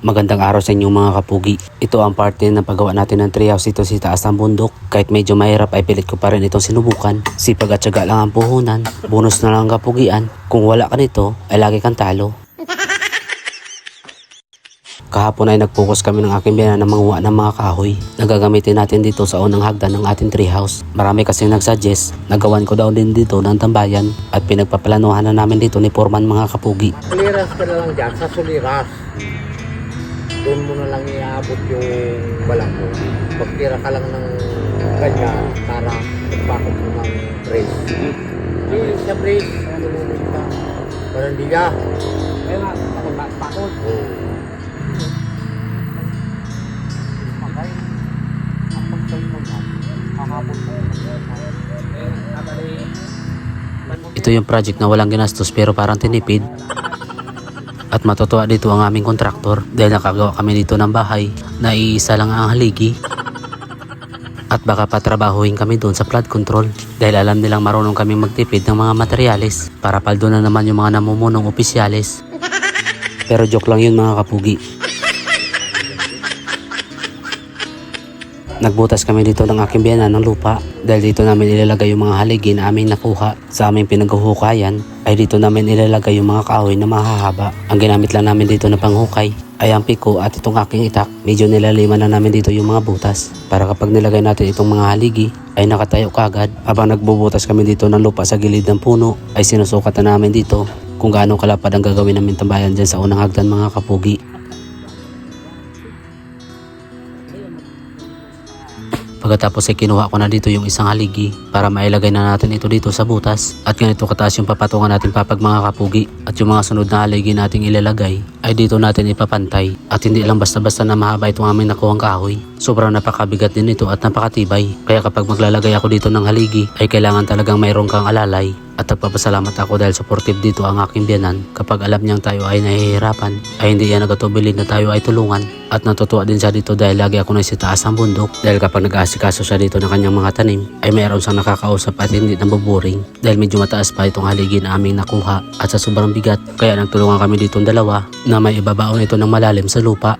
Magandang araw sa inyong mga kapugi. Ito ang parte ng paggawa natin ng treehouse dito sa taas ng bundok. Kahit medyo mahirap ay pilit ko pa rin itong sinubukan. Sipag at syaga lang ang puhunan. Bonus na lang ang kapugian. Kung wala ka nito, ay lagi kang talo. Kahapon ay nag-focus kami ng aking biyanan ng manguha ng mga kahoy na gagamitin natin dito sa unang hagdan ng ating treehouse. Marami kasing nagsuggest na gawan ko daw din dito ng tambayan at pinagpaplanuhan na namin dito ni Foreman mga kapugi. Suliras ka na lang dyan, sa suliras. Doon mo na lang iabot yung balang mo. Magtira ka lang ng ganyan para magpakot mo ng brace. Hindi sa brace, tulungan ka. Parang hindi ka. Kaya nga, takot ba? Pakot. Oo. Makay. Ang pagkain mo nga. Kakapot mo. Ito yung project na walang ginastos pero parang tinipid. At matutuwa dito ang aming kontraktor dahil nakagawa kami dito ng bahay na iisa lang ang haligi. At baka patrabahuin kami doon sa flood control dahil alam nilang marunong kami magtipid ng mga materyales para paldo na naman yung mga namumunong opisyales. Pero joke lang yun mga kapugi. Nagbutas kami dito ng aking biyanan ng lupa dahil dito namin ilalagay yung mga haligi na aming nakuha sa aming pinaghuhukayan ay dito namin ilalagay yung mga kahoy na mahahaba. Ang ginamit lang namin dito na panghukay ay ang piko at itong aking itak. Medyo nilaliman na namin dito yung mga butas para kapag nilagay natin itong mga haligi ay nakatayo kagad. Habang nagbubutas kami dito ng lupa sa gilid ng puno ay sinusukat na namin dito kung gaano kalapad ang gagawin namin tambayan dyan sa unang hagdan mga kapugi. Pagkatapos ay kinuha ko na dito yung isang haligi para mailagay na natin ito dito sa butas. At ganito kataas yung papatungan natin papag mga kapugi. At yung mga sunod na haligi nating ilalagay ay dito natin ipapantay. At hindi lang basta-basta na mahaba itong aming nakuhang kahoy. Sobrang napakabigat din ito at napakatibay. Kaya kapag maglalagay ako dito ng haligi ay kailangan talagang mayroon kang alalay at nagpapasalamat ako dahil supportive dito ang aking biyanan. Kapag alam niyang tayo ay nahihirapan ay hindi yan nagatubili na tayo ay tulungan. At natutuwa din siya dito dahil lagi ako nasa taas ng bundok. Dahil kapag nag-aasikaso siya dito ng kanyang mga tanim ay mayroon siyang nakakausap at hindi nabuboring dahil medyo mataas pa itong haligi na aming nakuha at sa sobrang bigat. Kaya nagtulungan kami ditong dalawa na may ibabaon ito ng malalim sa lupa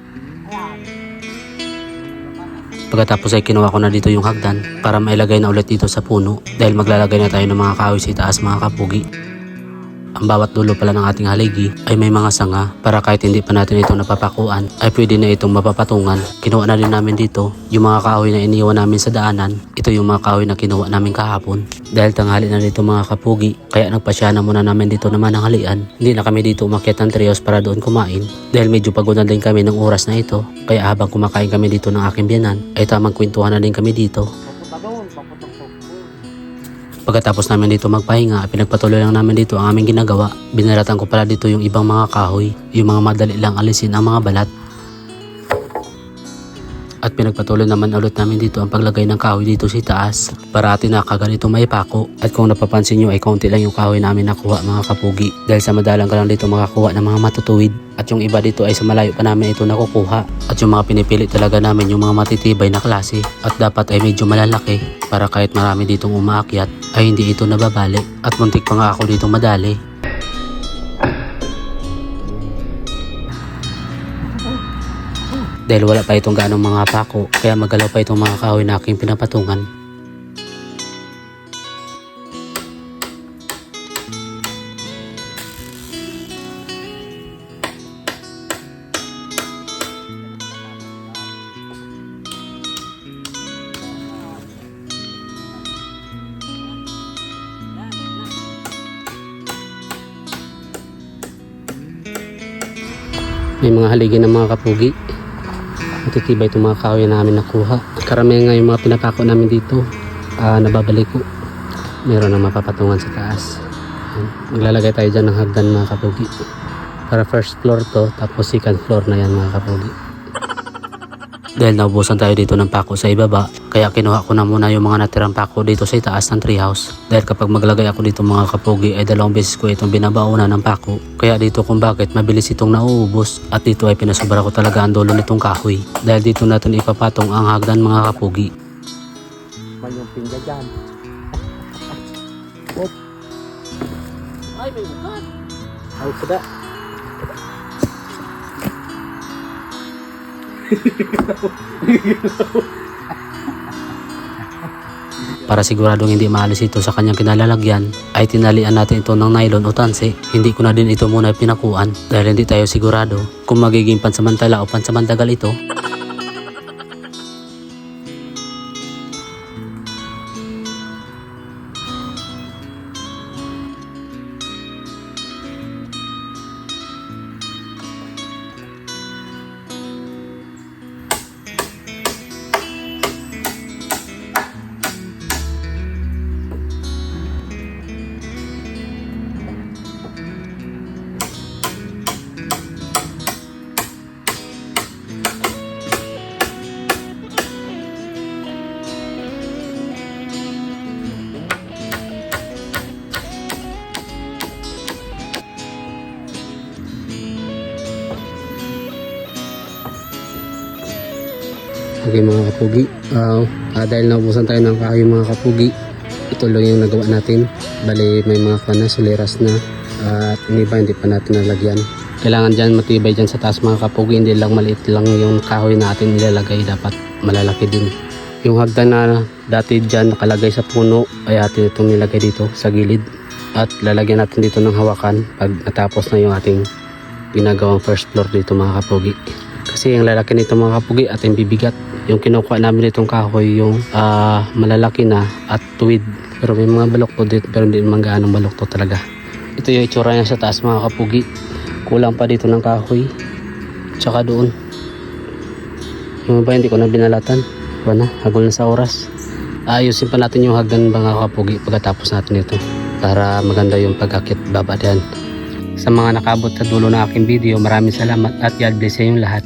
Pagkatapos ay kinuha ko na dito yung hagdan para mailagay na ulit dito sa puno dahil maglalagay na tayo ng mga kahoy sa itaas mga kapugi. Ang bawat dulo pala ng ating haligi ay may mga sanga para kahit hindi pa natin ito napapakuan ay pwede na itong mapapatungan. Kinuha na din namin dito yung mga kahoy na iniwan namin sa daanan. Ito yung mga kahoy na kinuha namin kahapon. Dahil tanghali na dito mga kapugi kaya nagpasya na muna namin dito naman ang halian. Hindi na kami dito umakyat ng trios para doon kumain dahil medyo pagod na din kami ng oras na ito. Kaya habang kumakain kami dito ng aking biyanan ay tamang kwentuhan na din kami dito. Pagkatapos namin dito magpahinga, pinagpatuloy lang namin dito ang aming ginagawa. Binaratan ko pala dito yung ibang mga kahoy, yung mga madali lang alisin ang mga balat. At pinagpatuloy naman ulit namin dito ang paglagay ng kahoy dito sa taas para atin nakaganito may pako. At kung napapansin nyo ay kaunti lang yung kahoy namin nakuha mga kapugi dahil sa madalang ka lang dito makakuha ng mga matutuwid. At yung iba dito ay sa malayo pa namin ito nakukuha. At yung mga pinipili talaga namin yung mga matitibay na klase at dapat ay medyo malalaki para kahit marami ditong umaakyat ay hindi ito nababali. At muntik pa nga ako dito madali dahil wala pa itong ganong mga pako kaya magalaw pa itong mga kahoy na aking pinapatungan. May mga haligi ng mga kapugi. Matitibay itong mga kahoy na namin nakuha. Karamihan nga yung mga pinapako namin dito, ah nababalik ko. Meron na mapapatungan sa taas. Maglalagay tayo dyan ng hagdan mga kapugi. Para first floor to, tapos second floor na yan mga kapugi. Dahil naubusan tayo dito ng pako sa ibaba, kaya kinuha ko na muna yung mga natirang pako dito sa itaas ng treehouse. Dahil kapag maglagay ako dito mga kapugi ay dalawang beses ko itong binabauna ng pako. Kaya dito kung bakit mabilis itong nauubos at dito ay pinasobra ko talaga ang dulo nitong kahoy. Dahil dito natin ipapatong ang hagdan mga kapugi. Man yung pingga dyan. Ay, may ugat. Ay, sada. Para siguradong hindi maalis ito sa kanyang kinalalagyan, ay tinalian natin ito ng nylon o tansi. Hindi ko na din ito muna pinakuan dahil hindi tayo sigurado kung magiging pansamantala o pansamantagal ito. Okay mga kapugi, Ah, ah, dahil naubusan tayo ng kahoy mga kapugi, ito lang yung nagawa natin. Bali may mga kana, suliras na at uh, iba hindi pa natin nalagyan. Kailangan dyan matibay dyan sa taas mga kapugi, hindi lang maliit lang yung kahoy natin nilalagay, dapat malalaki din. Yung hagdan na dati dyan nakalagay sa puno ay atin itong nilagay dito sa gilid. At lalagyan natin dito ng hawakan pag natapos na yung ating ginagawang first floor dito mga kapugi. Kasi yung lalaki nito mga kapugi at yung bibigat. Yung kinukuha namin itong kahoy yung ah, malalaki na at tuwid. Pero may mga balok to dito pero hindi naman gaanong balok to talaga. Ito yung itsura niya sa taas mga kapugi. Kulang pa dito ng kahoy. Tsaka doon. Yung iba hindi ko na binalatan. Wala na, hagol na sa oras. Ayusin pa natin yung hagdan mga kapugi pagkatapos natin ito. Para maganda yung pag-akit baba diyan. Sa mga nakabot sa dulo ng aking video, maraming salamat at God bless sa inyong lahat.